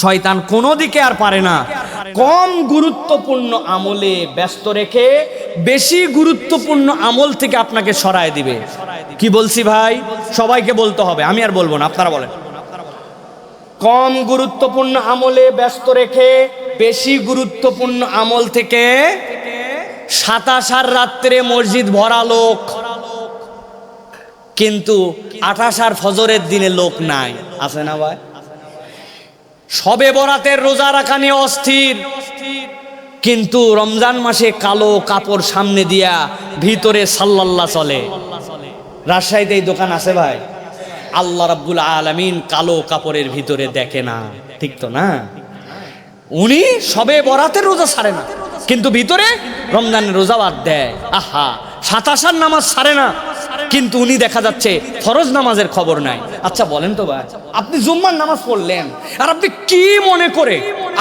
শয়তান কোনো দিকে আর পারে না। কম গুরুত্বপূর্ণ আমলে ব্যস্ত রেখে বেশি গুরুত্বপূর্ণ আমল থেকে আপনাকে সরায় দিবে। কি বলছি ভাই? সবাইকে বলতে হবে, আমি আর বলব না, আপনারা বলেন। কম গুরুত্বপূর্ণ আমলে ব্যস্ত রেখে বেশি গুরুত্বপূর্ণ আমল থেকে সাতাশার রাত্রে মসজিদ ভরা লোক। কিন্তু আঠাশার ফজরের দিনে লোক নাই। আছে না ভাই? সবে বরাতের রোজা রাখা নিয়ে অস্থির। কিন্তু রমজান মাসে কালো কাপড় সামনে দিয়া ভিতরে সাল্লাল্লাহ চলে। রাজশাহীতে এই দোকান আছে ভাই? আল্লাহ রাব্বুল আলামিন কালো কাপড়ের ভিতরে দেখে না। ঠিক তো না? উনি সবে বরাতের রোজা ছাড়ে না, কিন্তু ভিতরে রমজানের রোজা বাদ দেয়। আহা সাতাশার নামাজ ছাড়ে না, কিন্তু উনি দেখা যাচ্ছে ফরজ নামাজের খবর নাই। আচ্ছা বলেন তো ভাই। আপনি জুম্মার নামাজ পড়লেন, আর আপনি কি মনে করে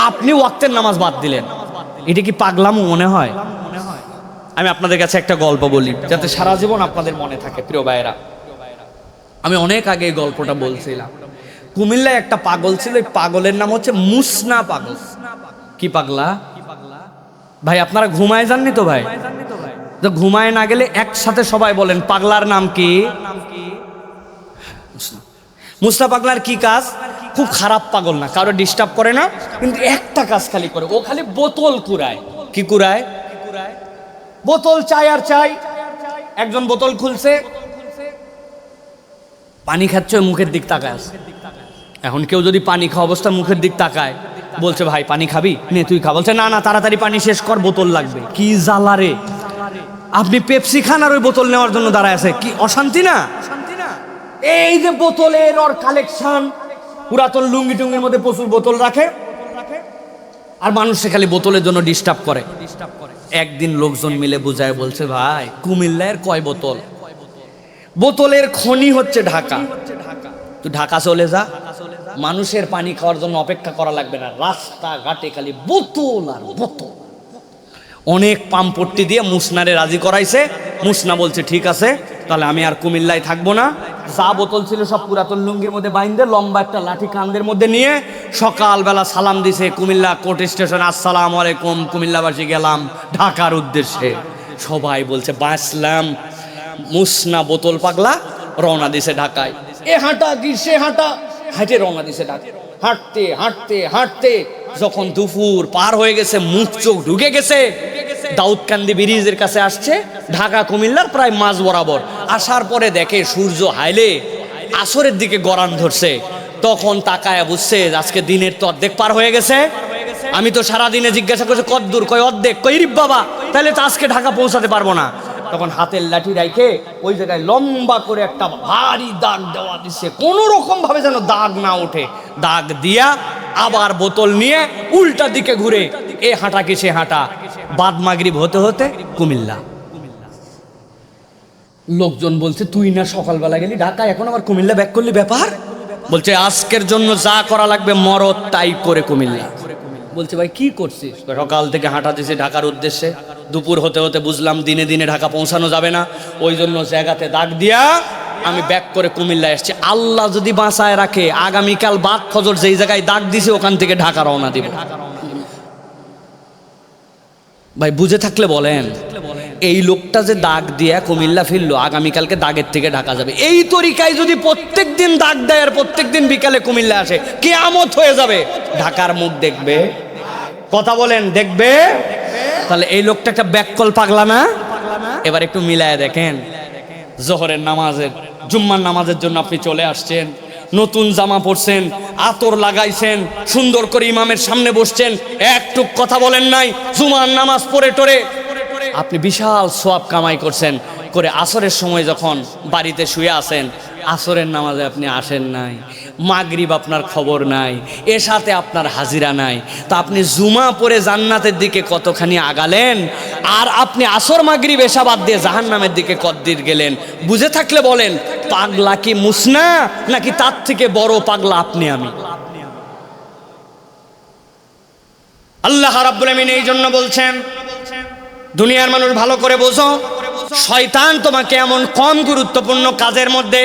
আপনি ওয়াক্তের নামাজ বাদ দিলেন? এটা কি পাগলামো মনে হয়? আমি আপনাদের কাছে একটা গল্প বলি, যাতে সারা জীবন আপনাদের মনে থাকে, প্রিয় ভাইয়েরা। আমি অনেক আগে এই গল্পটা বলছিলাম। কুমিল্লায় একটা পাগল ছিল, এই পাগলের নাম হচ্ছে মুসনা পাগল। কি পাগলা? ভাই, আপনারা ঘুমায় যাননি তো ভাই? ঘুমায় না গেলে একসাথে সবাই বলেন, পাগলার নাম কি। মুসনা পাগলার কি কাজ? খুব খারাপ পাগল না, কারও ডিস্টার্ব করে না, কিন্তু একটা কাজ খালি করে, ও খালি বোতল কুড়ায়। কি কুড়ায়? বোতল চাই আর চাই। একজন বোতল খুলছে। পানি খাচ্ছে মুখের দিক তাকায় এখন কেউ যদি পানি খাওয়া অবস্থা মুখের দিক তাকায়, বলছে, ভাই, পানি খাবি? নে, তুই খা। বলছে, না না, তাড়াতাড়ি পানি শেষ কর, বোতল লাগবে। কি জ্বালা রে। আপনি পেপসি খান আর ওই বোতল নেওয়ার জন্য দাঁড়ায় আছে। কি, অশান্তি না? এই যে বোতলের ওর কালেকশন পুরাতন লুঙ্গি টুঙ্গির মধ্যে প্রচুর বোতল রাখে। আর মানুষ খালি বোতলের জন্য ডিস্টার্ব করে। একদিন লোকজন মিলে বুঝায় বলছে, ভাই, কুমিল্লার কয় বোতল? বোতলের খনি হচ্ছে ঢাকা। তুই ঢাকা চলে যা। মানুষের পানি খাওয়ার জন্য অপেক্ষা করা লাগবে না। রাস্তা ঘাটে খালি বোতল আর বোতল। অনেক পাম্পট্টি দিয়ে মুসনারে রাজি করাইছে। মুসনা বলছে, ঠিক আছে, তাহলে আমি আর কুমিল্লায় থাকব না। যা বোতল ছিল সব পুরাতন লুঙ্গির মধ্যে বাইন্দে, লম্বা একটা লাঠি কান্দের মধ্যে নিয়ে সকালবেলা সালাম দিছে কুমিল্লা কোর্ট স্টেশন। আসসালাম আলাইকুম, কুমিল্লাবাসী, গেলাম ঢাকার উদ্দেশ্যে। সবাই বলছে, বাঁচলাম। মুসনা বোতল পাগলা রওনা দিছে ঢাকায়। এ হাঁটা কি সে হাঁটা। হাঁটে রওনা দিছে ঢাকা। হাঁটতে হাঁটতে হাঁটতে। যখন দুপুর পার হয়ে গেছে, মুখ চোখ ঢুকে গেছে, দাউদকান্দি ব্রিজের কাছে আসছে ঢাকা, কুমিল্লার প্রায় মাঝ বরাবর। আসার পরে দেখে সূর্য হাইলে আসরের দিকে গরান ধরছে। তখন তাকায় বুঝছে আজকে দিনের তো অর্ধেক পার হয়ে গেছে। আমি তো সারা দিনে জিজ্ঞাসা করছি কত দূর কয় অর্ধেক? কই রিপ বাবা তাহলে তো আজকে ঢাকা পৌঁছাতে পারব না। তখন হাতের লাঠি রাইখে ওই জায়গায় লম্বা করে একটা ভারী দাগ দেওয়া দিচ্ছে কোনো রকম ভাবে যেন দাগ না ওঠে। দাগ দিয়া আবার বোতল নিয়ে উল্টা দিকে ঘুরে, এ হাঁটা কি সে হাঁটা? বাদ মাগরিব হতে হতে কুমিল্লা। লোকজন বলছে তুই না সকালবেলা গেলি ঢাকা এখন আবার কুমিল্লা ব্যাক করলি ব্যাপার? বলছে আজকের জন্য যা করা লাগবে মরদ তাই করে কুমিল্লা। বলছে ভাই কি করছিস? সকাল থেকে হাঁটা দিছি ঢাকার উদ্দেশ্যে। দুপুর হতে হতে বুঝলাম দিনে দিনে ঢাকা পৌঁছানো যাবে না। ওই জন্য জায়গাতে দাগ দিয়া আমি ব্যাক করে কুমিল্লা এসেছি। আল্লাহ যদি বাঁচায় রাখে আগামীকাল বাদ খজর যেই জায়গায় দাগ দিছে ওখান থেকে ঢাকা রওনা দিব। ভাই বুঝে থাকলে বলেন। এই লোকটা যে দাগ দিয়ে কুমিল্লা ফিরলো, আগামীকালকে দাগের থেকে ঢাকা যাবে। এই তরিকায় যদি প্রত্যেক দিন দাগ দেয় আর প্রত্যেক দিন বিকালে কুমিল্লা আসে, কেয়ামত হয়ে যাবে। ঢাকার মুখ দেখবে। কথা বলেন, দেখবে? তাহলে এই লোকটা একটা ব্যাককল পাগলা না? এবার একটু মিলায় দেখেন। জোহরের নামাজের, জুম্মার নামাজের জন্য আপনি চলে আসছেন, নতুন জামা পরছেন, আতর লাগাইছেন, সুন্দর করে ইমামের সামনে বসছেন একটু কথা বলেন নাই, জুমার নামাজ পড়ে টরে আপনি বিশাল সোয়াব কামাই করছেন করে আসরের সময় যখন বাড়িতে শুয়ে আসেন আসরের নামাজে আপনি আসেন নাই, মাগরিব আপনার খবর নাই এর সাথে আপনার হাজিরা নাই। তা আপনি জুমা পরে জান্নাতের দিকে কতখানি আগালেন? আর আপনি আসর, মাগরিব, এসা বাদ দিয়ে জাহান নামের দিকে কদ্দির গেলেন? বুঝে থাকলে বলেন, পাগলা কি মুসনা নাকি তার থেকে বড় পাগলা আপনি আমি? আল্লাহ রাব্বুল আমিন এই জন্য বলছেন দুনিয়ার মানুষ ভালো করে বোঝো। শয়তান তোমাকে এমন কম গুরুত্বপূর্ণ কাজের মধ্যে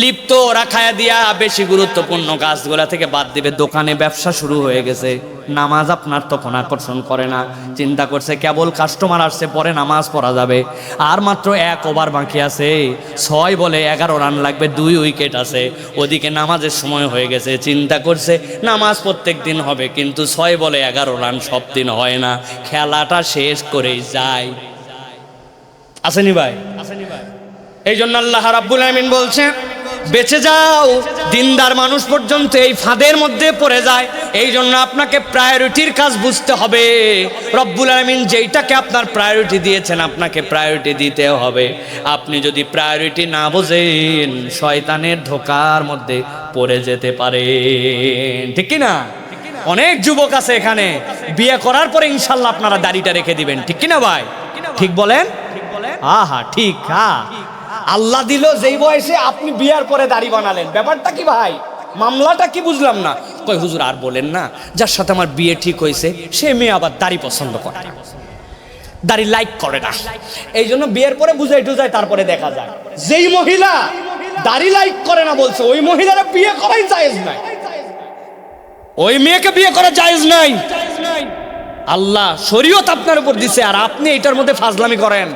লিপ্ত রাখায়া দিয়া বেশি গুরুত্বপূর্ণ গাছগুলা থেকে বাদ দিবে। দোকানে ব্যবসা শুরু হয়ে গেছে। নামাজ আপনার তখন আকর্ষণ করে না। চিন্তা করছে, কেবল কাস্টমার আসছে, পরে নামাজ পড়া যাবে। আর মাত্র এক ওভার বাকি আছে। ছয় বলে এগারো রান লাগবে, দুই উইকেট আছে। ওদিকে নামাজের সময় হয়ে গেছে। চিন্তা করছে, নামাজ প্রত্যেক দিন হবে, কিন্তু ছয় বলে এগারো রান সব দিন হয় না। খেলাটা শেষ করেই যায়। আসেনি ভাই? আসেনি ভাই। এই জন্য আল্লাহ রাব্বুল আমিন বলছে বেঁচে যাও। দিনদার মানুষ পর্যন্ত এই ফাঁদের মধ্যে পড়ে যায়। এই জন্য আপনাকে প্রায়োরিটির কাজ বুঝতে হবে। রব্বুল আলমিন যেইটাকে আপনার প্রায়োরিটি দিয়েছেন, আপনাকে প্রায়োরিটি দিতে হবে। আপনি যদি প্রায়োরিটি না বোঝেন, শয়তানের ধোকার মধ্যে পড়ে যেতে পারেন ঠিক কি না অনেক যুবক আছে এখানে। বিয়ে করার পরে ইনশাল্লাহ আপনারা দাড়িটা রেখে দিবেন। ঠিক কি না ভাই? ঠিক বলেন? আহা, ঠিক হ্যাঁ। আল্লাহ দিল যেই বয়সে আপনি বিয়ার পরে দাড়ি বানালেন। ব্যাপারটা কি ভাই? মামলাটা কি বুঝলাম না। কই হুজুর আর বলেন না, যার সাথে আমার বিয়ে ঠিক হয়েছে, সে মেয়ে আবার দাড়ি পছন্দ করে দাড়ি লাইক করে না। এই জন্য বিয়ের পরে বুঝাই টুজাই তারপরে দেখা যায়। যেই মহিলা দাড়ি লাইক করে না বলছে, ওই মহিলারা বিয়ে করাই জায়েজ নাই। ওই মেয়েকে বিয়ে করা জায়েজ নাই। আল্লাহ শরীয়ত আপনার উপর দিছে, আর আপনি এটার মধ্যে ফাজলামি করেন।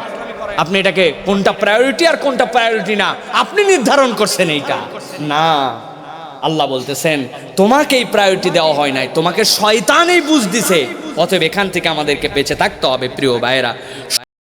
আপনি এটাকে কোনটা প্রায়োরিটি আর কোনটা প্রায়োরিটি না? আপনি নির্ধারণ করছেন এইটা। না। আল্লাহ বলতেছেন তোমাকে এই প্রায়োরিটি দেওয়া হয় নাই। তোমাকে শয়তানই বুঝ দিছে। অতএব এখান থেকে আমাদেরকে বেঁচে থাকতে হবে প্রিয় ভাইয়েরা।